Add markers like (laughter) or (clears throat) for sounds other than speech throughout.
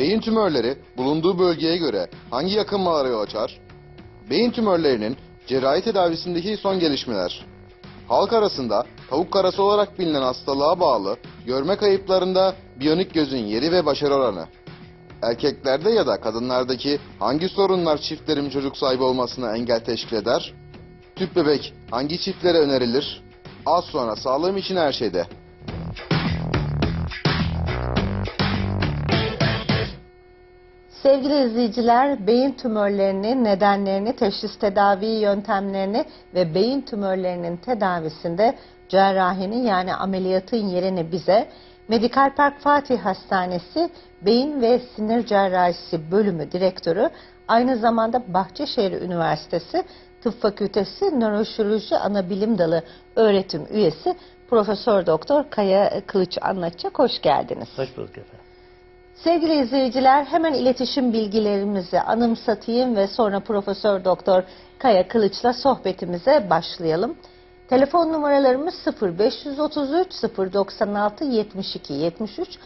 Beyin tümörleri bulunduğu bölgeye göre hangi yakınmalara yol açar? Beyin tümörlerinin cerrahi tedavisindeki son gelişmeler. Halk arasında tavuk karası olarak bilinen hastalığa bağlı görme kayıplarında biyonik gözün yeri ve başarı oranı. Erkeklerde ya da kadınlardaki hangi sorunlar çiftlerin çocuk sahibi olmasına engel teşkil eder? Tüp bebek hangi çiftlere önerilir? Az sonra sağlığım için her şeyde. Sevgili izleyiciler, beyin tümörlerinin nedenlerini, teşhis tedavi yöntemlerini ve beyin tümörlerinin tedavisinde cerrahinin yani ameliyatın yerini bize Medikal Park Fatih Hastanesi Beyin ve Sinir Cerrahisi Bölümü Direktörü, aynı zamanda Bahçeşehir Üniversitesi Tıp Fakültesi Nöroşirurji Anabilim Dalı öğretim üyesi Profesör Doktor Kaya Kılıç anlatacak. Hoş geldiniz. Hoş bulduk efendim. Sevgili izleyiciler hemen iletişim bilgilerimizi anımsatayım ve sonra Profesör Doktor Kaya Kılıç'la sohbetimize başlayalım. Telefon numaralarımız 0533 096 72 73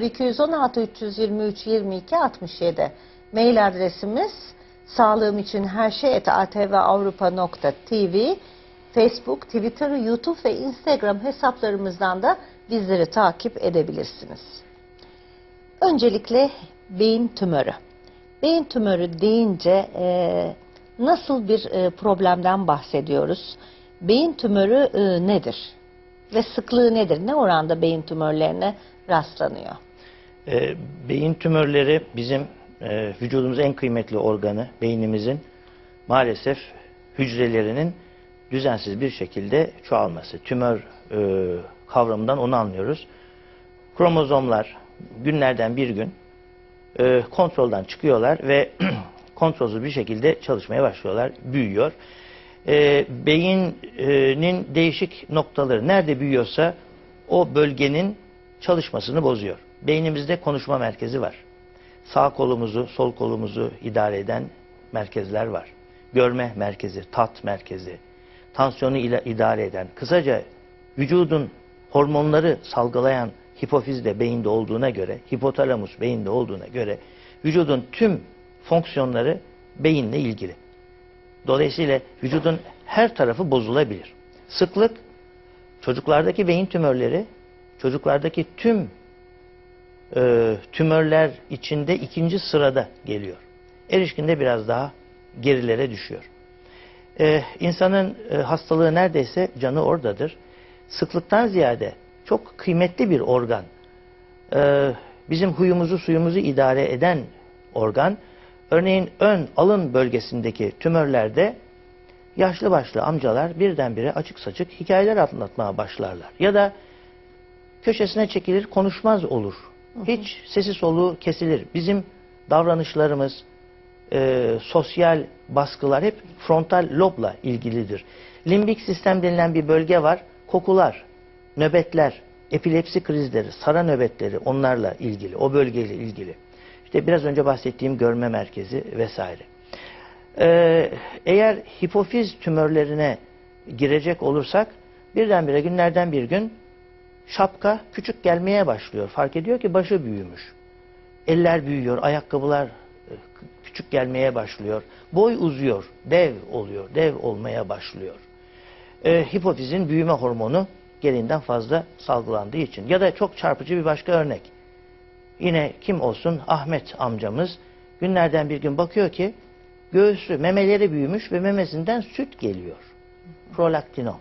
0216 323 22 67. Mail adresimiz sağlığım için her şey atvavrupa.tv Facebook, Twitter, YouTube ve Instagram hesaplarımızdan da bizleri takip edebilirsiniz. Öncelikle beyin tümörü. Beyin tümörü deyince e, nasıl bir e, problemden bahsediyoruz? Beyin tümörü e, nedir? Ve sıklığı nedir? Ne oranda beyin tümörlerine rastlanıyor? Ee, beyin tümörleri bizim e, vücudumuzun en kıymetli organı, beynimizin maalesef hücrelerinin düzensiz bir şekilde çoğalması. Tümör e, kavramından onu anlıyoruz. Kromozomlar günlerden bir gün e, kontrolden çıkıyorlar ve (clears throat) kontrolsüz bir şekilde çalışmaya başlıyorlar, büyüyor. E, beynin değişik noktaları nerede büyüyorsa o bölgenin çalışmasını bozuyor. Beynimizde konuşma merkezi var. Sağ kolumuzu, sol kolumuzu idare eden merkezler var. Görme merkezi, tat merkezi, tansiyonu ile idare eden, kısaca vücudun hormonları salgılayan hipofiz de beyinde olduğuna göre, hipotalamus beyinde olduğuna göre vücudun tüm fonksiyonları beyinle ilgili. Dolayısıyla vücudun her tarafı bozulabilir. Sıklık çocuklardaki beyin tümörleri çocuklardaki tüm e, tümörler içinde ikinci sırada geliyor. Erişkinde biraz daha gerilere düşüyor. E, insanın e, hastalığı neredeyse canı oradadır. Sıklıktan ziyade çok kıymetli bir organ. E, bizim huyumuzu suyumuzu idare eden organ. Örneğin ön alın bölgesindeki tümörlerde yaşlı başlı amcalar birdenbire açık saçık hikayeler anlatmaya başlarlar. Ya da köşesine çekilir konuşmaz olur. Hiç sesi soluğu kesilir. Bizim davranışlarımız, e, sosyal baskılar hep frontal lobla ilgilidir. Limbik sistem denilen bir bölge var. Kokular, nöbetler, epilepsi krizleri, sara nöbetleri onlarla ilgili, o bölgeyle ilgili. İşte biraz önce bahsettiğim görme merkezi vesaire. Ee, eğer hipofiz tümörlerine girecek olursak birdenbire günlerden bir gün şapka küçük gelmeye başlıyor. Fark ediyor ki başı büyümüş. Eller büyüyor, ayakkabılar e, küçük gelmeye başlıyor. Boy uzuyor, dev oluyor, dev olmaya başlıyor. Ee, hipofizin büyüme hormonu gereğinden fazla salgılandığı için. Ya da çok çarpıcı bir başka örnek. Yine kim olsun Ahmet amcamız günlerden bir gün bakıyor ki göğsü, memeleri büyümüş ve memesinden süt geliyor. Prolaktinon.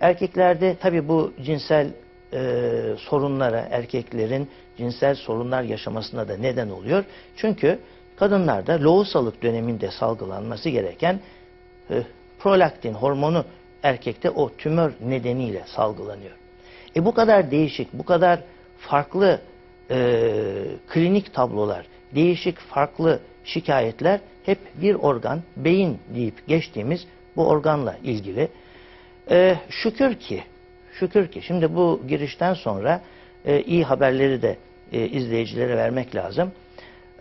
Erkeklerde tabi bu cinsel e, sorunlara, erkeklerin cinsel sorunlar yaşamasına da neden oluyor. Çünkü kadınlarda lohusalık döneminde salgılanması gereken e, prolaktin hormonu erkekte o tümör nedeniyle salgılanıyor. E bu kadar değişik, bu kadar farklı e, klinik tablolar, değişik farklı şikayetler hep bir organ, beyin deyip geçtiğimiz bu organla ilgili. E, şükür ki, şükür ki, şimdi bu girişten sonra e, iyi haberleri de e, izleyicilere vermek lazım.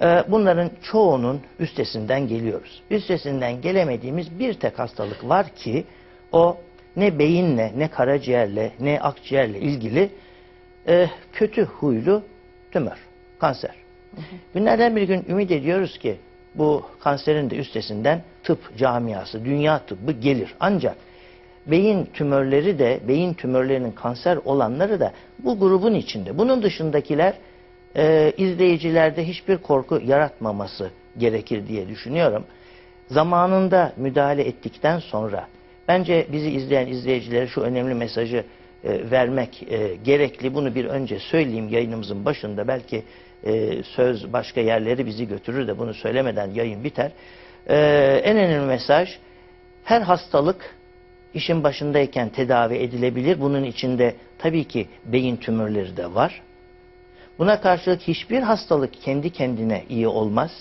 E, bunların çoğunun üstesinden geliyoruz. Üstesinden gelemediğimiz bir tek hastalık var ki o ne beyinle, ne karaciğerle, ne akciğerle ilgili e, kötü huylu tümör, kanser. Günlerden bir gün ümit ediyoruz ki bu kanserin de üstesinden tıp camiası, dünya tıbbı gelir. Ancak beyin tümörleri de, beyin tümörlerinin kanser olanları da bu grubun içinde. Bunun dışındakiler e, izleyicilerde hiçbir korku yaratmaması gerekir diye düşünüyorum. Zamanında müdahale ettikten sonra bence bizi izleyen izleyicilere şu önemli mesajı e, vermek e, gerekli. Bunu bir önce söyleyeyim yayınımızın başında. Belki e, söz başka yerleri bizi götürür de bunu söylemeden yayın biter. E, en önemli mesaj her hastalık işin başındayken tedavi edilebilir. Bunun içinde tabii ki beyin tümörleri de var. Buna karşılık hiçbir hastalık kendi kendine iyi olmaz.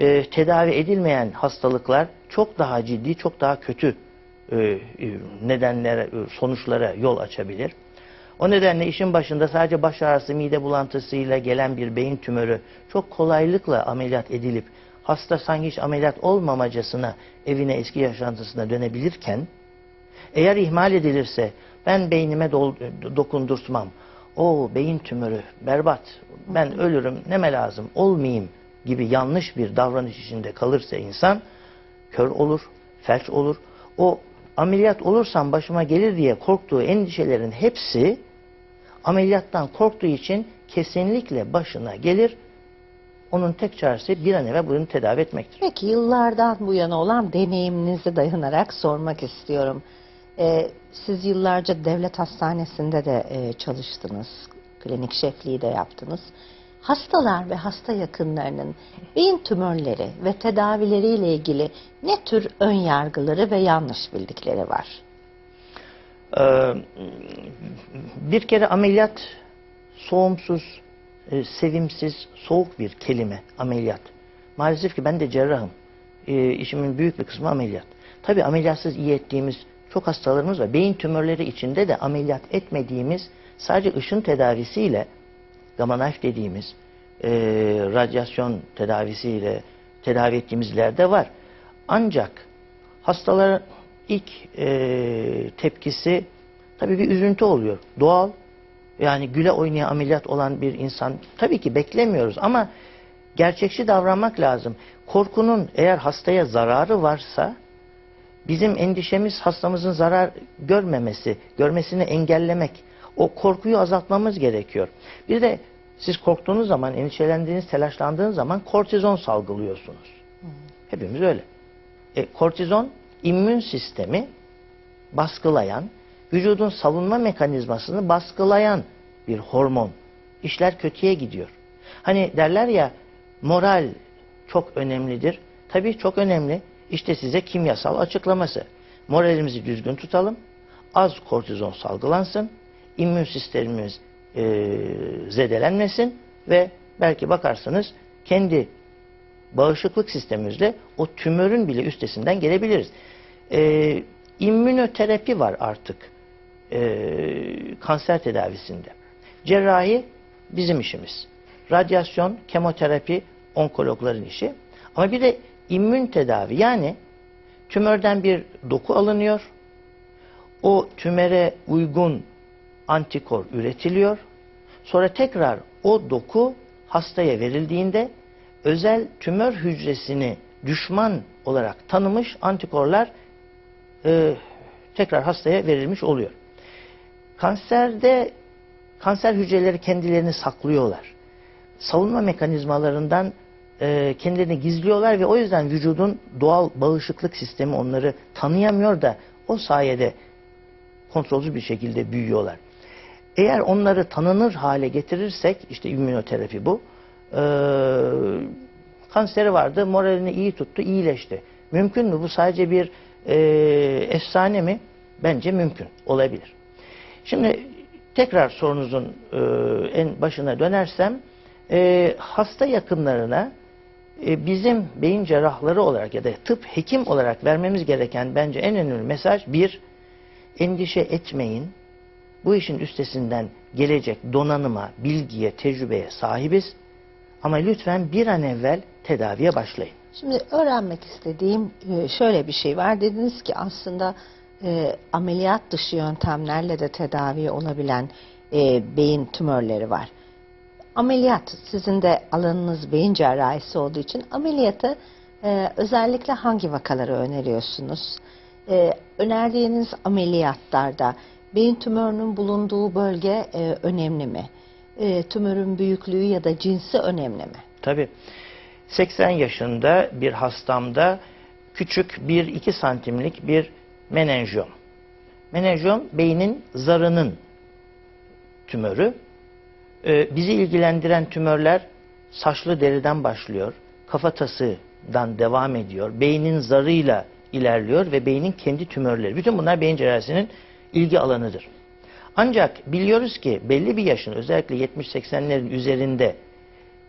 Ee, tedavi edilmeyen hastalıklar çok daha ciddi, çok daha kötü e, e, nedenlere, e, sonuçlara yol açabilir. O nedenle işin başında sadece baş ağrısı, mide bulantısıyla gelen bir beyin tümörü çok kolaylıkla ameliyat edilip hasta sanki hiç ameliyat olmamacasına evine eski yaşantısına dönebilirken eğer ihmal edilirse ben beynime dol- dokundurtmam. O beyin tümörü berbat. Ben ölürüm neme lazım olmayayım gibi yanlış bir davranış içinde kalırsa insan kör olur, felç olur. O ameliyat olursam başıma gelir diye korktuğu endişelerin hepsi ameliyattan korktuğu için kesinlikle başına gelir. Onun tek çaresi bir an evvel bunu tedavi etmektir. Peki yıllardan bu yana olan deneyiminize dayanarak sormak istiyorum. Ee, siz yıllarca devlet hastanesinde de e, çalıştınız. Klinik şefliği de yaptınız. Hastalar ve hasta yakınlarının beyin tümörleri ve tedavileriyle ilgili ne tür ön yargıları ve yanlış bildikleri var? Ee, bir kere ameliyat soğumsuz, e, sevimsiz, soğuk bir kelime ameliyat. Maalesef ki ben de cerrahım. E, işimin büyük bir kısmı ameliyat. Tabi ameliyatsız iyi ettiğimiz çok hastalarımız var. Beyin tümörleri içinde de ameliyat etmediğimiz sadece ışın tedavisiyle gamma knife dediğimiz e, radyasyon tedavisiyle tedavi ettiğimizler de var. Ancak hastaların ilk e, tepkisi tabii bir üzüntü oluyor. Doğal. Yani güle oynaya ameliyat olan bir insan tabii ki beklemiyoruz ama gerçekçi davranmak lazım. Korkunun eğer hastaya zararı varsa bizim endişemiz hastamızın zarar görmemesi, görmesini engellemek. O korkuyu azaltmamız gerekiyor. Bir de siz korktuğunuz zaman, endişelendiğiniz, telaşlandığınız zaman kortizon salgılıyorsunuz. Hepimiz öyle. E, kortizon immün sistemi baskılayan, vücudun savunma mekanizmasını baskılayan bir hormon. İşler kötüye gidiyor. Hani derler ya moral çok önemlidir. Tabii çok önemli. İşte size kimyasal açıklaması. Moralimizi düzgün tutalım. Az kortizon salgılansın. immün sistemimiz e, zedelenmesin ve belki bakarsınız kendi bağışıklık sistemimizle o tümörün bile üstesinden gelebiliriz. Ee, immünoterapi var artık ee, kanser tedavisinde. Cerrahi bizim işimiz. Radyasyon, kemoterapi onkologların işi. Ama bir de immün tedavi yani tümörden bir doku alınıyor. O tümere uygun antikor üretiliyor. Sonra tekrar o doku hastaya verildiğinde özel tümör hücresini düşman olarak tanımış antikorlar e, tekrar hastaya verilmiş oluyor. Kanserde kanser hücreleri kendilerini saklıyorlar. Savunma mekanizmalarından e, kendilerini gizliyorlar ve o yüzden vücudun doğal bağışıklık sistemi onları tanıyamıyor da o sayede kontrolsüz bir şekilde büyüyorlar. Eğer onları tanınır hale getirirsek, işte immünoterapi bu, e, kanseri vardı, moralini iyi tuttu, iyileşti. Mümkün mü? Bu sadece bir e, efsane mi? Bence mümkün, olabilir. Şimdi tekrar sorunuzun e, en başına dönersem, e, hasta yakınlarına e, bizim beyin cerrahları olarak ya da tıp hekim olarak vermemiz gereken bence en önemli mesaj bir, endişe etmeyin. Bu işin üstesinden gelecek donanıma, bilgiye, tecrübeye sahibiz. Ama lütfen bir an evvel tedaviye başlayın. Şimdi öğrenmek istediğim e, şöyle bir şey var. Dediniz ki aslında e, ameliyat dışı yöntemlerle de tedavi olabilen e, beyin tümörleri var. Ameliyat, sizin de alanınız beyin cerrahisi olduğu için ameliyatı e, özellikle hangi vakaları öneriyorsunuz? E, önerdiğiniz ameliyatlarda beyin tümörünün bulunduğu bölge e, önemli mi? E, tümörün büyüklüğü ya da cinsi önemli mi? Tabii 80 yaşında bir hastamda küçük 1-2 santimlik bir menenjom. Menenjom beynin zarının tümörü. Ee, bizi ilgilendiren tümörler saçlı deriden başlıyor, kafatasından devam ediyor, beynin zarıyla ilerliyor ve beynin kendi tümörleri. Bütün bunlar beyin cerrahisinin ilgi alanıdır. Ancak biliyoruz ki belli bir yaşın özellikle 70-80'lerin üzerinde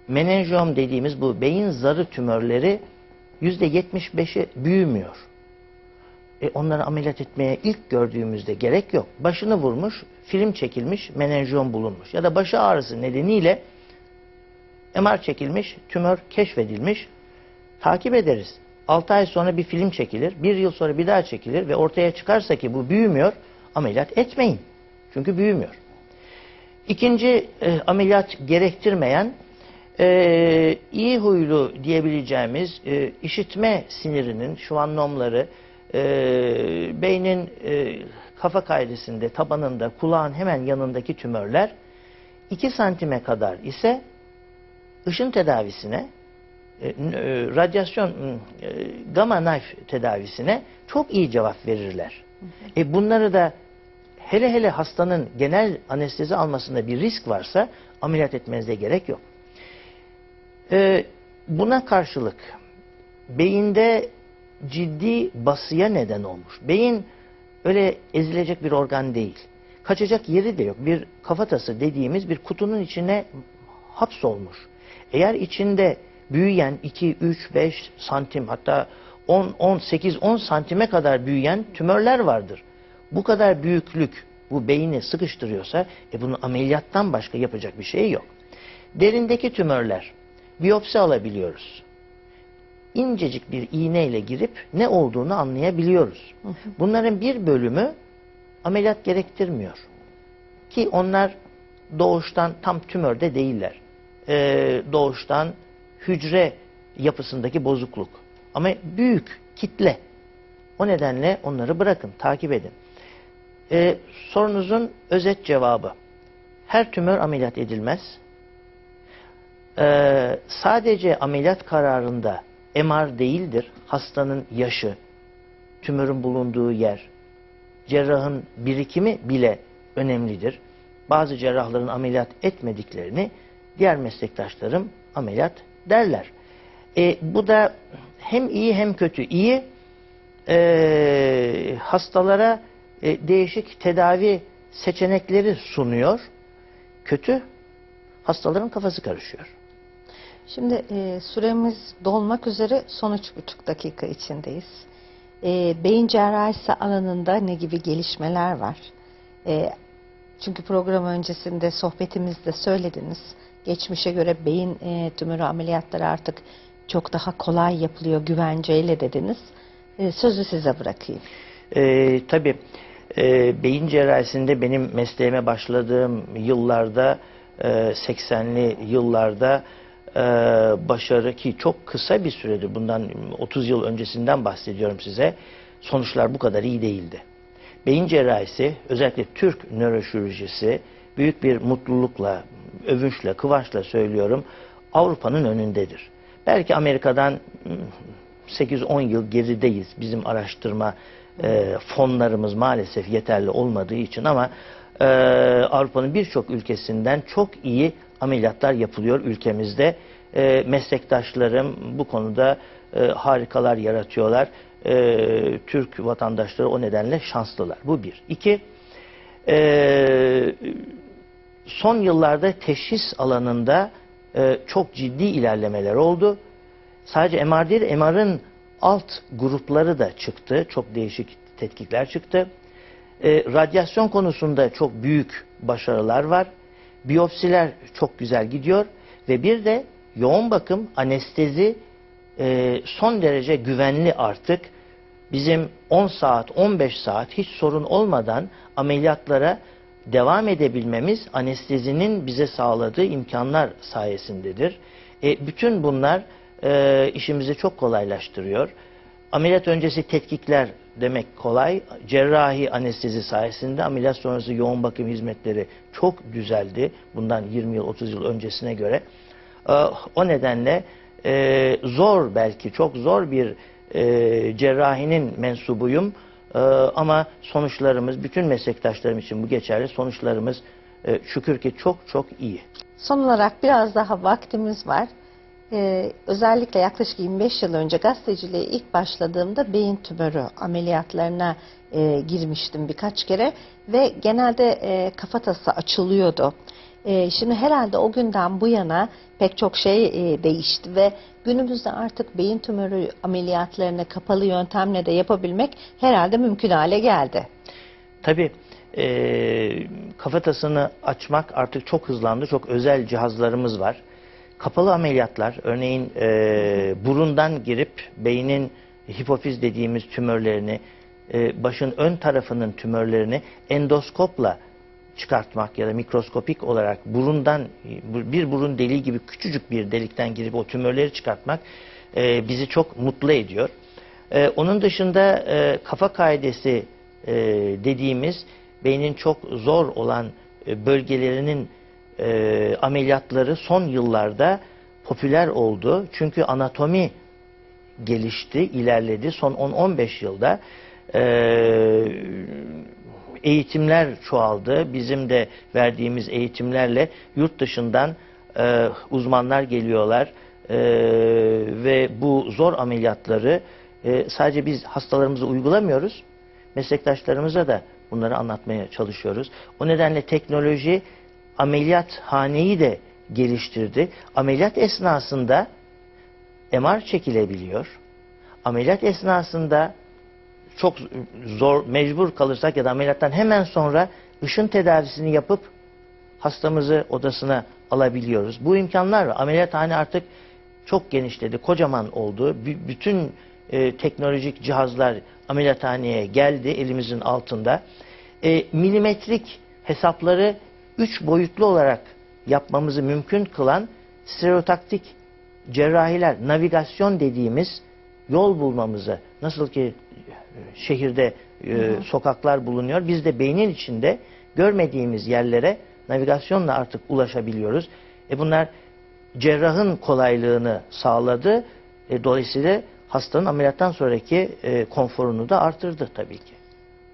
menenjom dediğimiz bu beyin zarı tümörleri %75'i büyümüyor. E onları ameliyat etmeye ilk gördüğümüzde gerek yok. Başını vurmuş, film çekilmiş, menenjom bulunmuş. Ya da başı ağrısı nedeniyle MR çekilmiş, tümör keşfedilmiş. Takip ederiz. 6 ay sonra bir film çekilir, bir yıl sonra bir daha çekilir ve ortaya çıkarsa ki bu büyümüyor, ameliyat etmeyin. Çünkü büyümüyor. İkinci e, ameliyat gerektirmeyen e, iyi huylu diyebileceğimiz e, işitme sinirinin şu an nomları e, beynin e, kafa kaydısında, tabanında, kulağın hemen yanındaki tümörler 2 santime kadar ise ışın tedavisine, e, e, radyasyon, e, gamma knife tedavisine çok iyi cevap verirler. E bunları da hele hele hastanın genel anestezi almasında bir risk varsa ameliyat etmenize gerek yok. Ee, buna karşılık beyinde ciddi basıya neden olmuş. Beyin öyle ezilecek bir organ değil. Kaçacak yeri de yok. Bir kafatası dediğimiz bir kutunun içine hapsolmuş. Eğer içinde büyüyen 2, 3, 5 santim hatta 10, 10, 8, 10 santime kadar büyüyen tümörler vardır. Bu kadar büyüklük bu beyni sıkıştırıyorsa e bunun ameliyattan başka yapacak bir şey yok. Derindeki tümörler biyopsi alabiliyoruz. İncecik bir iğneyle girip ne olduğunu anlayabiliyoruz. Bunların bir bölümü ameliyat gerektirmiyor. Ki onlar doğuştan tam tümörde değiller. Ee, doğuştan hücre yapısındaki bozukluk. Ama büyük kitle. O nedenle onları bırakın, takip edin. Ee, sorunuzun özet cevabı. Her tümör ameliyat edilmez. Ee, sadece ameliyat kararında MR değildir. Hastanın yaşı, tümörün bulunduğu yer, cerrahın birikimi bile önemlidir. Bazı cerrahların ameliyat etmediklerini diğer meslektaşlarım ameliyat derler. E, bu da hem iyi hem kötü. İyi e, hastalara e, değişik tedavi seçenekleri sunuyor. Kötü hastaların kafası karışıyor. Şimdi e, süremiz dolmak üzere son üç buçuk dakika içindeyiz. E, beyin cerrahisi alanında ne gibi gelişmeler var? E, çünkü program öncesinde sohbetimizde söylediniz. Geçmişe göre beyin e, tümörü ameliyatları artık çok daha kolay yapılıyor güvenceyle dediniz. E, sözü size bırakayım. Ee, tabii e, beyin cerrahisinde benim mesleğime başladığım yıllarda e, 80'li yıllarda e, başarı ki çok kısa bir süredir bundan 30 yıl öncesinden bahsediyorum size sonuçlar bu kadar iyi değildi. Beyin cerrahisi özellikle Türk nöroşirurjisi büyük bir mutlulukla, övünçle, kıvançla söylüyorum Avrupa'nın önündedir. Belki Amerika'dan hmm, 8-10 yıl gerideyiz bizim araştırma e, fonlarımız maalesef yeterli olmadığı için ama e, Avrupa'nın birçok ülkesinden çok iyi ameliyatlar yapılıyor ülkemizde. E, meslektaşlarım bu konuda e, harikalar yaratıyorlar. E, Türk vatandaşları o nedenle şanslılar. Bu bir. İki, e, son yıllarda teşhis alanında e, çok ciddi ilerlemeler oldu. Sadece MR değil, MR'ın alt grupları da çıktı. Çok değişik tetkikler çıktı. E, radyasyon konusunda çok büyük başarılar var. Biyopsiler çok güzel gidiyor. Ve bir de yoğun bakım, anestezi e, son derece güvenli artık. Bizim 10 saat, 15 saat hiç sorun olmadan ameliyatlara devam edebilmemiz anestezinin bize sağladığı imkanlar sayesindedir. E, bütün bunlar e, işimizi çok kolaylaştırıyor. Ameliyat öncesi tetkikler demek kolay. Cerrahi anestezi sayesinde ameliyat sonrası yoğun bakım hizmetleri çok düzeldi. Bundan 20 yıl 30 yıl öncesine göre. E, o nedenle e, zor belki çok zor bir e, cerrahinin mensubuyum. E, ama sonuçlarımız bütün meslektaşlarım için bu geçerli. Sonuçlarımız e, şükür ki çok çok iyi. Son olarak biraz daha vaktimiz var. Ee, özellikle yaklaşık 25 yıl önce gazeteciliğe ilk başladığımda beyin tümörü ameliyatlarına e, girmiştim birkaç kere ve genelde e, kafatası açılıyordu. E, şimdi herhalde o günden bu yana pek çok şey e, değişti ve günümüzde artık beyin tümörü ameliyatlarını kapalı yöntemle de yapabilmek herhalde mümkün hale geldi. Tabii e, kafatasını açmak artık çok hızlandı. Çok özel cihazlarımız var. Kapalı ameliyatlar, örneğin e, burundan girip beynin hipofiz dediğimiz tümörlerini, e, başın ön tarafının tümörlerini endoskopla çıkartmak ya da mikroskopik olarak burundan bir burun deliği gibi küçücük bir delikten girip o tümörleri çıkartmak e, bizi çok mutlu ediyor. E, onun dışında e, kafa kaidesi e, dediğimiz beynin çok zor olan e, bölgelerinin e, ameliyatları son yıllarda popüler oldu. Çünkü anatomi gelişti, ilerledi. Son 10-15 yılda e, eğitimler çoğaldı. Bizim de verdiğimiz eğitimlerle yurt dışından e, uzmanlar geliyorlar E, ve bu zor ameliyatları e, sadece biz hastalarımıza uygulamıyoruz. Meslektaşlarımıza da bunları anlatmaya çalışıyoruz. O nedenle teknoloji ameliyathaneyi de geliştirdi. Ameliyat esnasında MR çekilebiliyor. Ameliyat esnasında çok zor, mecbur kalırsak ya da ameliyattan hemen sonra ışın tedavisini yapıp hastamızı odasına alabiliyoruz. Bu imkanlar var. Ameliyathane artık çok genişledi, kocaman oldu. B- bütün e, teknolojik cihazlar ameliyathaneye geldi elimizin altında. E, milimetrik hesapları üç boyutlu olarak yapmamızı mümkün kılan stereotaktik cerrahiler, navigasyon dediğimiz yol bulmamızı, nasıl ki e, şehirde e, sokaklar bulunuyor, biz de beynin içinde görmediğimiz yerlere navigasyonla artık ulaşabiliyoruz. E bunlar cerrahın kolaylığını sağladı. E, dolayısıyla hastanın ameliyattan sonraki e, konforunu da artırdı tabii ki.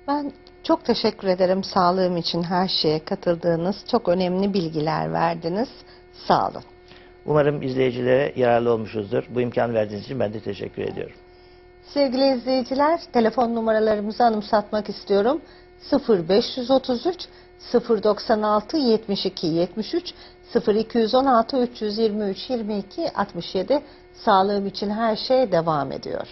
Ben çok teşekkür ederim sağlığım için her şeye katıldığınız, çok önemli bilgiler verdiniz. Sağ olun. Umarım izleyicilere yararlı olmuşuzdur. Bu imkan verdiğiniz için ben de teşekkür ediyorum. Sevgili izleyiciler, telefon numaralarımızı anımsatmak istiyorum. 0533 096 72 73 0216 323 22 67 Sağlığım için her şey devam ediyor.